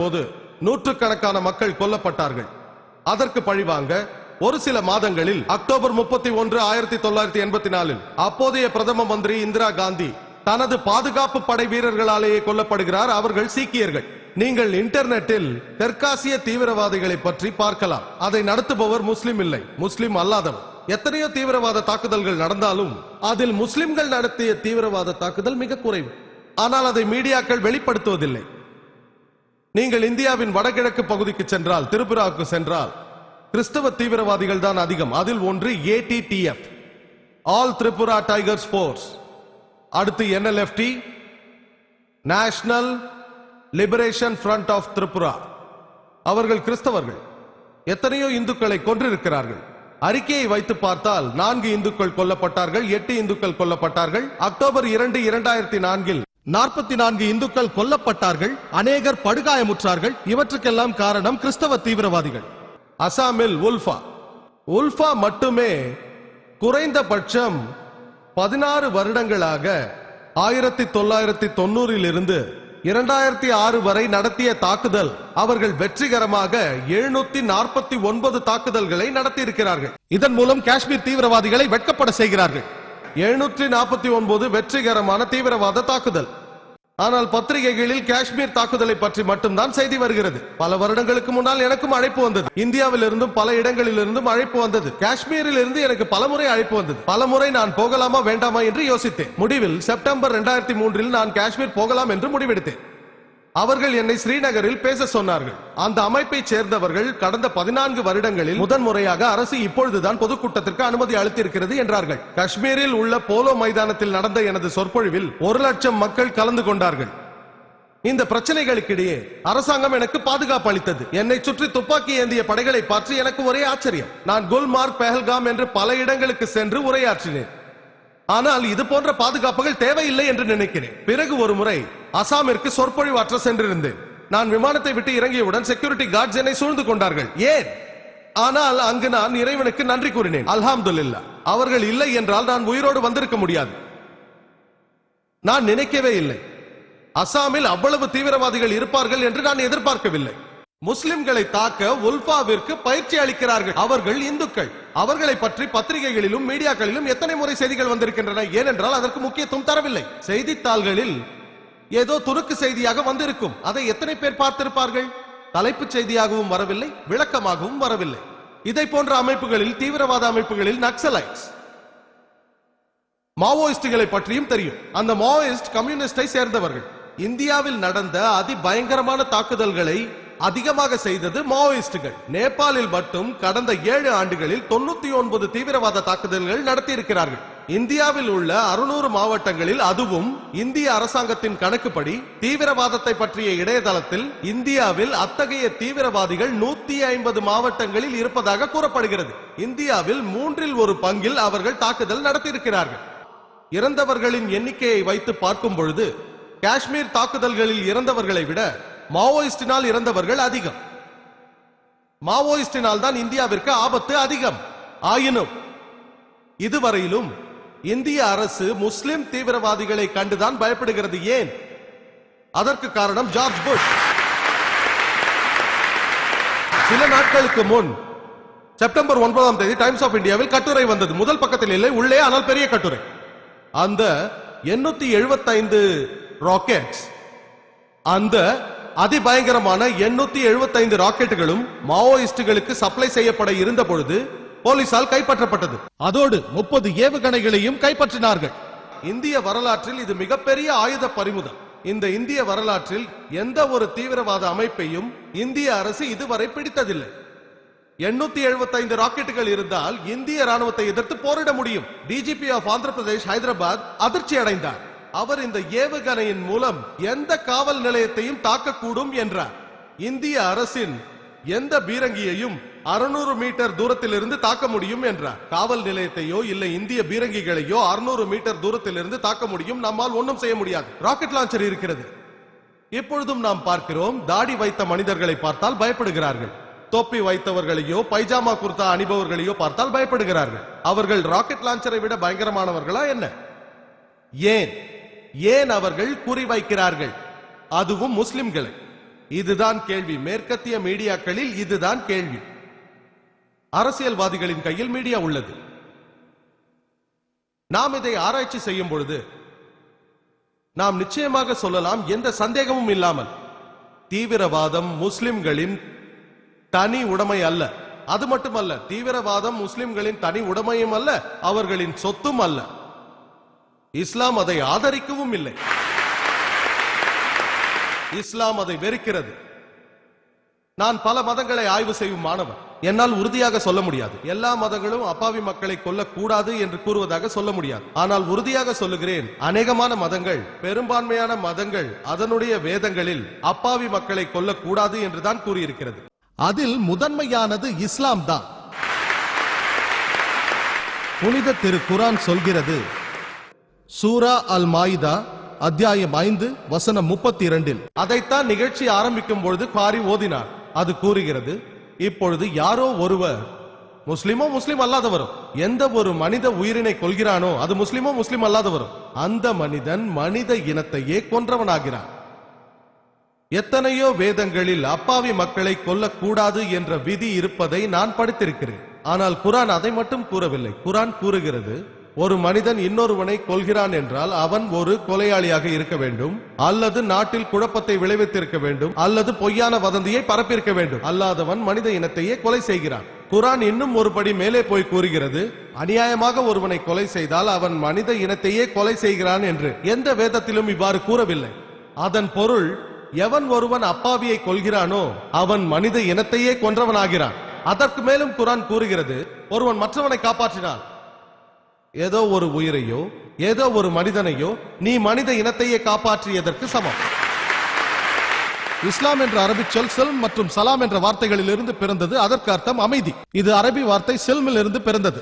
போது நூற்றுக்கணக்கான மக்கள் கொல்லப்பட்டார்கள். அதற்கு பழிவாங்க ஒரு சில மாதங்களில் அக்டோபர் முப்பத்தி ஒன்று ஆயிரத்தி தொள்ளாயிரத்தி எண்பத்தி நாலில் அப்போதைய பிரதம மந்திரி இந்திரா காந்தி தனது பாதுகாப்பு படை வீரர்களாலேயே கொல்லப்படுகிறார். அவர்கள் சீக்கியர்கள். நீங்கள் இன்டர்நெட்டில் தெற்காசிய தீவிரவாதிகளை பற்றி பார்க்கலாம். அதை நடத்துபவர் முஸ்லிம் இல்லை. முஸ்லிம் அல்லாதவர். எத்தனையோ தீவிரவாத தாக்குதல்கள் நடந்தாலும் அதில் முஸ்லிம்கள் நடத்திய தீவிரவாத தாக்குதல் மிக குறைவு. ஆனால் அதை மீடியாக்கள் வெளிப்படுத்துவதில்லை. நீங்கள் இந்தியாவின் வடகிழக்கு பகுதிக்கு சென்றால் திரிபுராவுக்கு சென்றால் கிறிஸ்தவ தீவிரவாதிகள் தான் அதிகம். அதில் ஒன்று ATTF all Tripura tigers force அடுத்து NLFT national liberation front of Tripura அவர்கள் கிறிஸ்தவர்கள். எத்தனையோ இந்துக்களை கொன்றிருக்கிறார்கள். அறிக்கையை வைத்து பார்த்தால் நான்கு இந்துக்கள் கொல்லப்பட்டார்கள் எட்டு இந்துக்கள் கொல்லப்பட்டார்கள். அக்டோபர் இரண்டு இரண்டாயிரத்தி நான்கில் நாற்பத்தி நான்கு இந்துக்கள் கொல்லப்பட்டார்கள் அநேகர் படுகாயமுற்றார்கள் இவற்றுக்கெல்லாம் காரணம் கிறிஸ்தவ தீவிரவாதிகள். அசாமில் உல்ஃபா. உல்ஃபா மட்டுமே குறைந்தபட்சம் பதினாறு வருடங்களாக ஆயிரத்தி தொள்ளாயிரத்தி தொண்ணூறில் இருந்து இரண்டாயிரத்தி ஆறு வரை நடத்திய தாக்குதல் அவர்கள் வெற்றிகரமாக எழுநூத்தி நாற்பத்தி ஒன்பது தாக்குதல்களை நடத்தியிருக்கிறார்கள். இதன் மூலம் காஷ்மீர் தீவிரவாதிகளை வெட்கப்பட செய்கிறார்கள். எழுநூற்றி நாற்பத்தி ஒன்பது வெற்றிகரமான தீவிரவாத தாக்குதல். ஆனால் பத்திரிகைகளில் காஷ்மீர் தாக்குதலை பற்றி மட்டும்தான் செய்தி வருகிறது. பல வருடங்களுக்கு முன்னால் எனக்கும் அழைப்பு வந்தது. இந்தியாவில் இருந்தும் பல இடங்களில் இருந்தும் அழைப்பு வந்தது. காஷ்மீரில் இருந்து எனக்கு பலமுறை அழைப்பு வந்தது. பலமுறை நான் போகலாமா வேண்டாமா என்று யோசித்தேன். முடிவில் செப்டம்பர் இரண்டாயிரத்தி மூன்றில் நான் காஷ்மீர் போகலாம் என்று முடிவெடுத்தேன். அவர்கள் என்னை ஸ்ரீநகரில் பேச சொன்னார்கள். அந்த அமைப்பை சேர்ந்தவர்கள் கடந்த பதினான்கு வருடங்களில் முதன்முறையாக அரசு இப்பொழுதுதான் பொதுக்கூட்டத்திற்கு அனுமதி அளித்திருக்கிறது என்றார்கள். காஷ்மீரில் உள்ள போலோ மைதானத்தில் நடந்த எனது சொற்பொழிவில் ஒரு லட்சம் மக்கள் கலந்து கொண்டார்கள். இந்த பிரச்சனைகளுக்கிடையே அரசாங்கம் எனக்கு பாதுகாப்பு அளித்தது. என்னை சுற்றி துப்பாக்கி ஏந்திய படைகளை பார்த்து எனக்கு ஒரே ஆச்சரியம். நான் குல்மார்க் பெஹல்காம் என்று பல இடங்களுக்கு சென்று உரையாற்றினேன். ஆனால் இது போன்ற பாதுகாப்புகள் தேவையில்லை என்று நினைக்கிறேன். பிறகு ஒரு முறை அசாமிற்கு சொற்பொழிவாற்ற சென்றிருந்தேன். நான் விமானத்தை விட்டு இறங்கியவுடன் செக்யூரிட்டி கார்ட்ஸ் என்னை சூழ்ந்து கொண்டார்கள். ஏன்? ஆனால் அங்கு நான் இறைவனுக்கு நன்றி கூறினேன். அல்ஹாம்துல்லா அவர்கள் இல்லை என்றால் நான் உயிரோடு வந்திருக்க முடியாது. நான் நினைக்கவே இல்லை. அசாமில் அவ்வளவு தீவிரவாதிகள் இருப்பார்கள் என்று நான் எதிர்பார்க்கவில்லை. முஸ்லிம்களை தாக்க உல்ஃபாவிற்கு பயிற்சி அளிக்கிறார்கள். அவர்கள் இந்துக்கள். அவர்களை பற்றி பத்திரிகைகளிலும் மீடியாக்களிலும் எத்தனை முறை செய்திகள் வந்திருக்கின்றன? ஏனென்றால் அதற்கு முக்கியத்துவம் தரவில்லை. செய்தித்தாள்களில் ஏதோ துருக்கு செய்தியாக வந்திருக்கும். அதை எத்தனை பேர் பார்த்திருப்பார்கள்? தலைப்பு செய்தியாகவும் வரவில்லை விளக்கமாகவும் வரவில்லை. இதை போன்ற அமைப்புகளில் தீவிரவாத அமைப்புகளில் நக்சலைட்ஸ் மாவோயிஸ்டுகளை பற்றியும் தெரியும். அந்த மாவோயிஸ்ட் கம்யூனிஸ்டை சேர்ந்தவர்கள். இந்தியாவில் நடந்த அதி பயங்கரமான தாக்குதல்களை அதிகமாக செய்தது மாவோயிஸ்டுகள். நேபாளில் மட்டும் கடந்த ஏழு ஆண்டுகளில் தொண்ணூத்தி ஒன்பது தீவிரவாத தாக்குதல்கள் நடத்தியிருக்கிறார்கள். இந்தியாவில் உள்ள அறுநூறு மாவட்டங்களில் அதுவும் இந்திய அரசாங்கத்தின் கணக்குப்படி தீவிரவாதத்தை பற்றிய இணையதளத்தில் இந்தியாவில் அத்தகைய தீவிரவாதிகள் நூத்தி ஐம்பது மாவட்டங்களில் இருப்பதாக கூறப்படுகிறது. இந்தியாவில் மூன்றில் ஒரு பங்கில் அவர்கள் தாக்குதல் நடத்தியிருக்கிறார்கள். இறந்தவர்களின் எண்ணிக்கையை வைத்து பார்க்கும் பொழுது காஷ்மீர் தாக்குதல்களில் இறந்தவர்களை விட மாவோயிஸ்டினால் இறந்தவர்கள் அதிகம். மாவோயிஸ்டினால் தான் இந்தியாவிற்கு ஆபத்து அதிகம். ஆயினும் இதுவரையிலும் இந்திய அரசு முஸ்லிம் தீவிரவாதிகளை கண்டுதான் பயப்படுகிறது. ஏன்? அதற்கு காரணம் ஜார்ஜ் புஷ். சில நாட்களுக்கு முன் செப்டம்பர் ஒன்பதாம் தேதி டைம்ஸ் ஆஃப் இந்தியாவில் கட்டுரை வந்தது. முதல் பக்கத்தில் இல்லை உள்ளே ஆனால் பெரிய கட்டுரை. அந்த எண்ணூத்தி எழுபத்தைந்து ராக்கெட்ஸ் அந்த அதிபயங்கரமான எண்ணூத்தி எழுபத்தைந்து ராக்கெட்டுகளும் மாவோயிஸ்டுகளுக்கு சப்ளை செய்யப்பட இருந்த பொழுது போலீசால் கைப்பற்றப்பட்டது. அதோடு முப்பது ஏவுகணைகளையும் கைப்பற்றினார்கள். இந்திய வரலாற்றில் இது மிகப்பெரிய ஆயுத பறிமுதல். இந்த இந்திய வரலாற்றில் எந்த ஒரு தீவிரவாத அமைப்பையும் இந்திய அரசு இதுவரை பிடித்ததில்லை. எண்ணூத்தி எழுபத்தைந்து ராக்கெட்டுகள் இருந்தால் இந்திய ராணுவத்தை எதிர்த்து போரிட முடியும். டிஜிபி ஆஃப் ஆந்திர பிரதேஷ் ஹைதராபாத் அதிர்ச்சி அடைந்தார். அவர் இந்த ஏவுகணையின் மூலம் எந்த காவல் நிலையத்தையும் தாக்கக்கூடும் என்றார். இந்திய அரசின் எந்த பீரங்கியையும் அறுநூறு மீட்டர் தூரத்திலிருந்து தாக்க முடியும் என்றார். காவல் நிலையத்தையோ இல்லை இந்திய பீரங்கிகளையோ அறுநூறு மீட்டர் தூரத்திலிருந்து தாக்க முடியும் நம்மால் ஒன்றும் செய்ய முடியாது. ராக்கெட் லான்ச்சர் இருக்கிறது. எப்பொழுதும் நாம் பார்க்கிறோம் தாடி வைத்த மனிதர்களை பார்த்தால் பயப்படுகிறார்கள். தொப்பி வைத்தவர்களையோ பைஜாமா குர்தா அணிபவர்களையோ பார்த்தால் பயப்படுகிறார்கள். அவர்கள் ராக்கெட் லான்ச்சரை விட பயங்கரமானவர்களா என்ன? ஏன்? ஏன் அவர்கள் குறிவைக்கிறார்கள் அதுவும் முஸ்லிம்களை. இதுதான் கேள்வி. மேற்கத்திய மீடியாக்களில் இதுதான் கேள்வி. அரசியல்வாதிகளின் கையில் மீடியா உள்ளது. நாம் இதை ஆராய்ச்சி செய்யும் பொழுது நாம் நிச்சயமாக சொல்லலாம் எந்த சந்தேகமும் இல்லாமல். தீவிரவாதம் முஸ்லிம்களின் தனி உடைமை அல்ல. அது மட்டுமல்ல தீவிரவாதம் முஸ்லிம்களின் தனி உடைமையும் அல்ல அவர்களின் சொத்தும் அல்ல. இஸ்லாம் அதை ஆதரிக்கவும் இல்லை. இஸ்லாம் அதை வெறுக்கிறது. நான் பல மதங்களை ஆய்வு செய்யும் மாணவன். என்னால் உறுதியாக சொல்ல முடியாது. எல்லா மதங்களும் அப்பாவி மக்களை கொல்லக்கூடாது என்று கூறுவதாக சொல்ல முடியாது. ஆனால் உறுதியாக சொல்லுகிறேன் அநேகமான மதங்கள் பெரும்பான்மையான மதங்கள் அதனுடைய வேதங்களில் அப்பாவி மக்களை கொல்லக்கூடாது என்றுதான் கூறியிருக்கிறது. அதில் முதன்மையானது இஸ்லாம் தான். புனித திரு குரான் சொல்கிறது சூரா அல் மாயிதா அத்தியாயம் ஐந்து வசனம் முப்பத்தி இரண்டில் அதைத்தான் நிகழ்ச்சி ஆரம்பிக்கும் பொழுது காரி ஓதினார். அது கூறுகிறது இப்பொழுது யாரோ ஒருவர் முஸ்லிமோ முஸ்லிம் அல்லாதவரோ எந்த ஒரு மனித உயிரினை கொள்கிறானோ அது முஸ்லிமோ முஸ்லிம் அல்லாதவரோ அந்த மனிதன் மனித இனத்தையே கொன்றவனாகிறான். எத்தனையோ வேதங்களில் அப்பாவி மக்களை கொல்லக்கூடாது என்ற விதி இருப்பதை நான் படித்திருக்கிறேன். ஆனால் குரான் அதை மட்டும் கூறவில்லை. குரான் கூறுகிறது ஒரு மனிதன் இன்னொருவனை கொள்கிறான் என்றால் அவன் ஒரு கொலையாளியாக இருக்க வேண்டும் அல்லது நாட்டில் குழப்பத்தை விளைவித்திருக்க வேண்டும் அல்லது பொய்யான வதந்தியை பரப்பியிருக்க வேண்டும். அல்லாதவன் மனித இனத்தையே கொலை செய்கிறான். குரான் இன்னும் ஒரு படி மேலே போய் கூறுகிறது அநியாயமாக ஒருவனை கொலை செய்தால் அவன் மனித இனத்தையே கொலை செய்கிறான் என்று. எந்த வேதத்திலும் இவ்வாறு கூறவில்லை. அதன் பொருள் எவன் ஒருவன் அப்பாவியை கொள்கிறானோ அவன் மனித இனத்தையே கொன்றவனாகிறான். அதற்கு மேலும் குரான் கூறுகிறது ஒருவன் மற்றவனை காப்பாற்றினான் ஏதோ ஒரு உயிரையோ ஏதோ ஒரு மனிதனையோ நீ மனித இனத்தையே காப்பாற்றியதற்கு சமம். இஸ்லாம் என்ற அரபி சொல் செல்ம் மற்றும் சலாம் என்ற வார்த்தைகளில் இருந்து பிறந்தது அதற்கு அர்த்தம் அமைதி. இது அரபி வார்த்தை செல்மில் இருந்து பிறந்தது